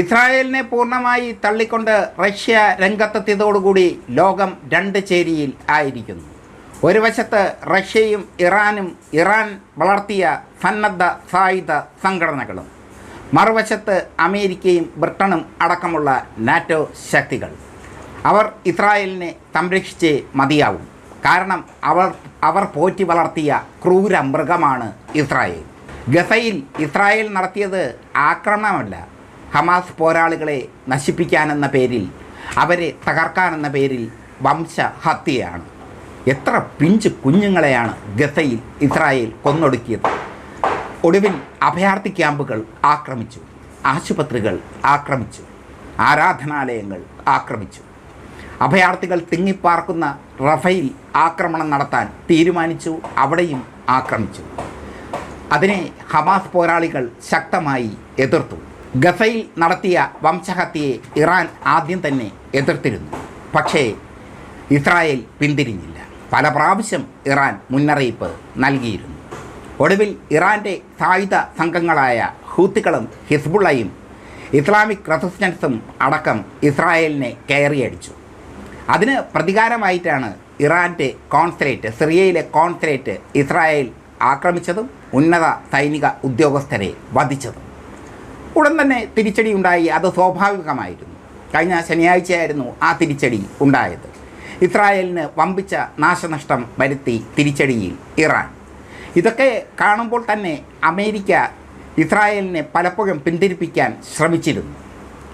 ഇസ്രായേലിനെ പൂർണമായി തള്ളിക്കൊണ്ട് റഷ്യ രംഗത്തെത്തിയതോടുകൂടി ലോകം രണ്ട് ചേരിയിൽ ആയിരിക്കുന്നു. ഒരു വശത്ത് റഷ്യയും ഇറാനും ഇറാൻ വളർത്തിയ സന്നദ്ധ സായുധ സംഘടനകളും മറുവശത്ത് അമേരിക്കയും ബ്രിട്ടനും അടക്കമുള്ള നാറ്റോ ശക്തികൾ. അവർ ഇസ്രായേലിനെ സംരക്ഷിച്ചേ മതിയാവും. കാരണം അവർ അവർ പോറ്റി വളർത്തിയ ക്രൂര മൃഗമാണ് ഇസ്രായേൽ. ഗസയിൽ ഇസ്രായേൽ നടത്തിയത് ആക്രമണമല്ല ഹമാസ് പോരാളികളെ നശിപ്പിക്കാനെന്ന പേരിൽ അവരെ തകർക്കാനെന്ന പേരിൽ വംശഹത്യയാണ് എത്ര പിഞ്ച് കുഞ്ഞുങ്ങളെയാണ് ഗസയിൽ ഇസ്രായേൽ കൊന്നൊടുക്കിയത്. ഒടുവിൽ അഭയാർത്ഥി ക്യാമ്പുകൾ ആക്രമിച്ചു ആശുപത്രികൾ ആക്രമിച്ചു ആരാധനാലയങ്ങൾ ആക്രമിച്ചു. അഭയാർത്ഥികൾ തിങ്ങിപ്പാർക്കുന്ന റഫയിൽ ആക്രമണം നടത്താൻ തീരുമാനിച്ചു അവിടെയും ആക്രമിച്ചു. അതിനെ ഹമാസ് പോരാളികൾ ശക്തമായി എതിർത്തു. ഗസയിൽ നടത്തിയ വംശഹത്യയെ ഇറാൻ ആദ്യം തന്നെ എതിർത്തിരുന്നു. പക്ഷേ ഇസ്രായേൽ പിന്തിരിഞ്ഞില്ല. പല പ്രാവശ്യം ഇറാൻ മുന്നറിയിപ്പ് നൽകിയിരുന്നു. ഒടുവിൽ ഇറാന്റെ സായുധ സംഘങ്ങളായ ഹൂത്തികളും ഹിസ്ബുള്ളയും ഇസ്ലാമിക് റെസിസ്റ്റൻസും അടക്കം ഇസ്രായേലിനെ കയറിയടിച്ചു. അതിന് പ്രതികാരമായിട്ടാണ് ഇറാന്റെ കോൺസുലേറ്റ് സിറിയയിലെ കോൺസുലേറ്റ് ഇസ്രായേൽ ആക്രമിച്ചതും ഉന്നത സൈനിക ഉദ്യോഗസ്ഥരെ വധിച്ചതും. ഉടൻ തന്നെ തിരിച്ചടി ഉണ്ടായി. അത് സ്വാഭാവികമായിരുന്നു. കഴിഞ്ഞ ശനിയാഴ്ചയായിരുന്നു ആ തിരിച്ചടി ഉണ്ടായത്. ഇസ്രായേലിന് വമ്പിച്ച നാശനഷ്ടം വരുത്തി തിരിച്ചടിയിൽ ഇറാൻ. ഇതൊക്കെ കാണുമ്പോൾ തന്നെ അമേരിക്ക ഇസ്രായേലിനെ പലപ്പോഴും പിന്തിരിപ്പിക്കാൻ ശ്രമിച്ചിരുന്നു.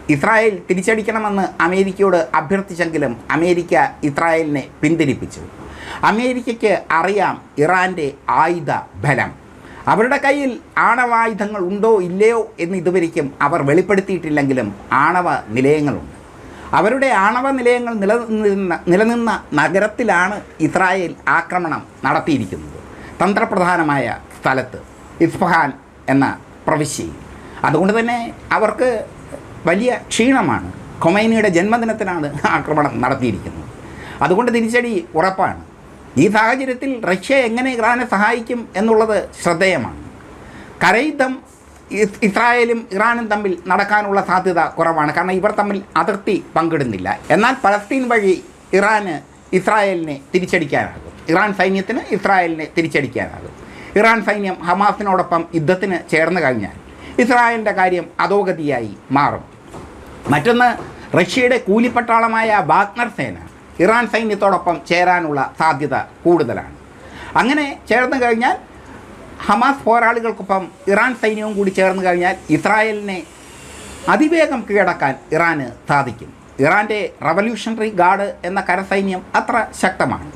ഇസ്രായേൽ തിരിച്ചടിക്കണമെന്ന് അമേരിക്കയോട് അഭ്യർത്ഥിച്ചെങ്കിലും അമേരിക്ക ഇസ്രായേലിനെ പിന്തിരിപ്പിച്ചു. അമേരിക്കയ്ക്ക് അറിയാം ഇറാന്റെ ആയുധ ബലം. അവരുടെ കയ്യിൽ ആണവായുധങ്ങൾ ഉണ്ടോ ഇല്ലയോ എന്ന് ഇതുവരെയ്ക്കും അവർ വെളിപ്പെടുത്തിയിട്ടില്ലെങ്കിലും ആണവ നിലയങ്ങളുണ്ട്. അവരുടെ ആണവ നിലയങ്ങൾ നിലനിന്ന നിലനിന്ന നഗരത്തിലാണ് ഇസ്രായേൽ ആക്രമണം നടത്തിയിരിക്കുന്നത്. തന്ത്രപ്രധാനമായ സ്ഥലത്ത് ഇസ്ഫഹാൻ എന്ന പ്രവിശ്യയിൽ അതുകൊണ്ട് തന്നെ അവർക്ക് വലിയ ക്ഷീണമാണ്. കൊമൈനിയുടെ ജന്മദിനത്തിനാണ് ആക്രമണം നടത്തിയിരിക്കുന്നത്. അതുകൊണ്ട് തിരിച്ചടി ഉറപ്പാണ്. ഈ സാഹചര്യത്തിൽ റഷ്യ എങ്ങനെ ഇറാനെ സഹായിക്കും എന്നുള്ളത് ശ്രദ്ധേയമാണ്. കരയുദ്ധം ഇസ്രായേലും ഇറാനും തമ്മിൽ നടക്കാനുള്ള സാധ്യത കുറവാണ്. കാരണം ഇവർ തമ്മിൽ അതിർത്തി പങ്കിടുന്നില്ല. എന്നാൽ പലസ്തീൻ വഴി ഇറാന് ഇസ്രായേലിനെ തിരിച്ചടിക്കാനാകും. ഇറാൻ സൈന്യത്തിന് ഇസ്രായേലിനെ തിരിച്ചടിക്കാനാകും. ഇറാൻ സൈന്യം ഹമാസിനോടൊപ്പം യുദ്ധത്തിന് ചേർന്ന് കഴിഞ്ഞാൽ ഇസ്രായേലിന്റെ കാര്യം അധോഗതിയായി മാറും. മറ്റൊന്ന് റഷ്യയുടെ കൂലിപ്പട്ടാളമായ വാഗ്നർ സേന ഇറാൻ സൈന്യത്തോടൊപ്പം ചേരാനുള്ള സാധ്യത കൂടുതലാണ്. അങ്ങനെ ചേർന്ന് കഴിഞ്ഞാൽ ഹമാസ് പോരാളികൾക്കൊപ്പം ഇറാൻ സൈന്യവും കൂടി ചേർന്ന് കഴിഞ്ഞാൽ ഇസ്രായേലിനെ അതിവേഗം കീഴടക്കാൻ ഇറാന് സാധിക്കും. ഇറാന്റെ റവല്യൂഷണറി ഗാർഡ് എന്ന കരസൈന്യം അത്ര ശക്തമാണ്.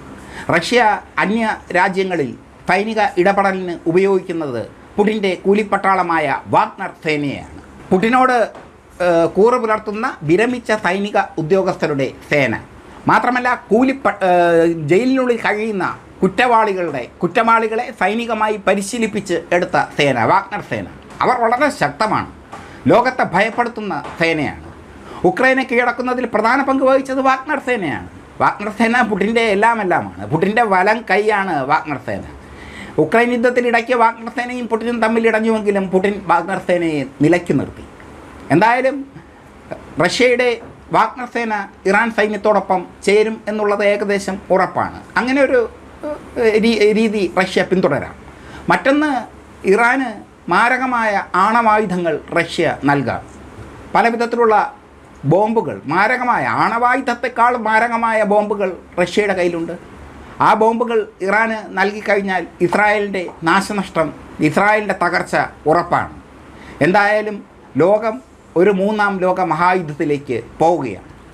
റഷ്യ അന്യ രാജ്യങ്ങളിൽ സൈനിക ഇടപെടലിന് ഉപയോഗിക്കുന്നത് പുടിന്റെ കൂലിപ്പട്ടാളമായ വാഗ്നർ സേനയാണ്. പുടിനോട് കൂറ് പുലർത്തുന്ന വിരമിച്ച സൈനിക ഉദ്യോഗസ്ഥരുടെ സേന. മാത്രമല്ല കൂലി ജയിലിനുള്ളിൽ കഴിയുന്ന കുറ്റവാളികളുടെ കുറ്റവാളികളെ സൈനികമായി പരിശീലിപ്പിച്ച് എടുത്ത സേന വാഗ്നർ സേന. അവർ വളരെ ശക്തമാണ്. ലോകത്തെ ഭയപ്പെടുത്തുന്ന സേനയാണ്. ഉക്രൈനെ കീഴടക്കുന്നതിൽ പ്രധാന പങ്ക് വഹിച്ചത് വാഗ്നർ സേനയാണ്. വാഗ്നർ സേന പുടിന്റെ എല്ലാം എല്ലാമാണ് പുടിന്റെ വലം കൈയാണ് വാഗ്നർ സേന. ഉക്രൈൻ യുദ്ധത്തിൽ ഇടയ്ക്ക് വാഗ്നർ സേനയും പുടിനും തമ്മിൽ ഇടഞ്ഞുവെങ്കിലും പുടിൻ വാഗ്നർ സേനയെ നിലയ്ക്ക് നിർത്തി. എന്തായാലും റഷ്യയുടെ വാഗ്നർ സേന ഇറാൻ സൈന്യത്തോടൊപ്പം ചേരും എന്നുള്ളത് ഏകദേശം ഉറപ്പാണ്. അങ്ങനെ ഒരു രീതി റഷ്യ പിന്തുടരാം. മറ്റൊന്ന് ഇറാന് മാരകമായ ആണവായുധങ്ങൾ റഷ്യ നൽകാം. പല വിധത്തിലുള്ള ബോംബുകൾ മാരകമായ ആണവായുധത്തെക്കാൾ മാരകമായ ബോംബുകൾ റഷ്യയുടെ കയ്യിലുണ്ട്. ആ ബോംബുകൾ ഇറാന് നൽകിക്കഴിഞ്ഞാൽ ഇസ്രായേലിന്റെ നാശനഷ്ടം ഇസ്രായേലിന്റെ തകർച്ച ഉറപ്പാണ്. എന്തായാലും ലോകം ഒരു മൂന്നാം ലോക മഹായുദ്ധത്തിലേക്ക് പോവുകയാണ്.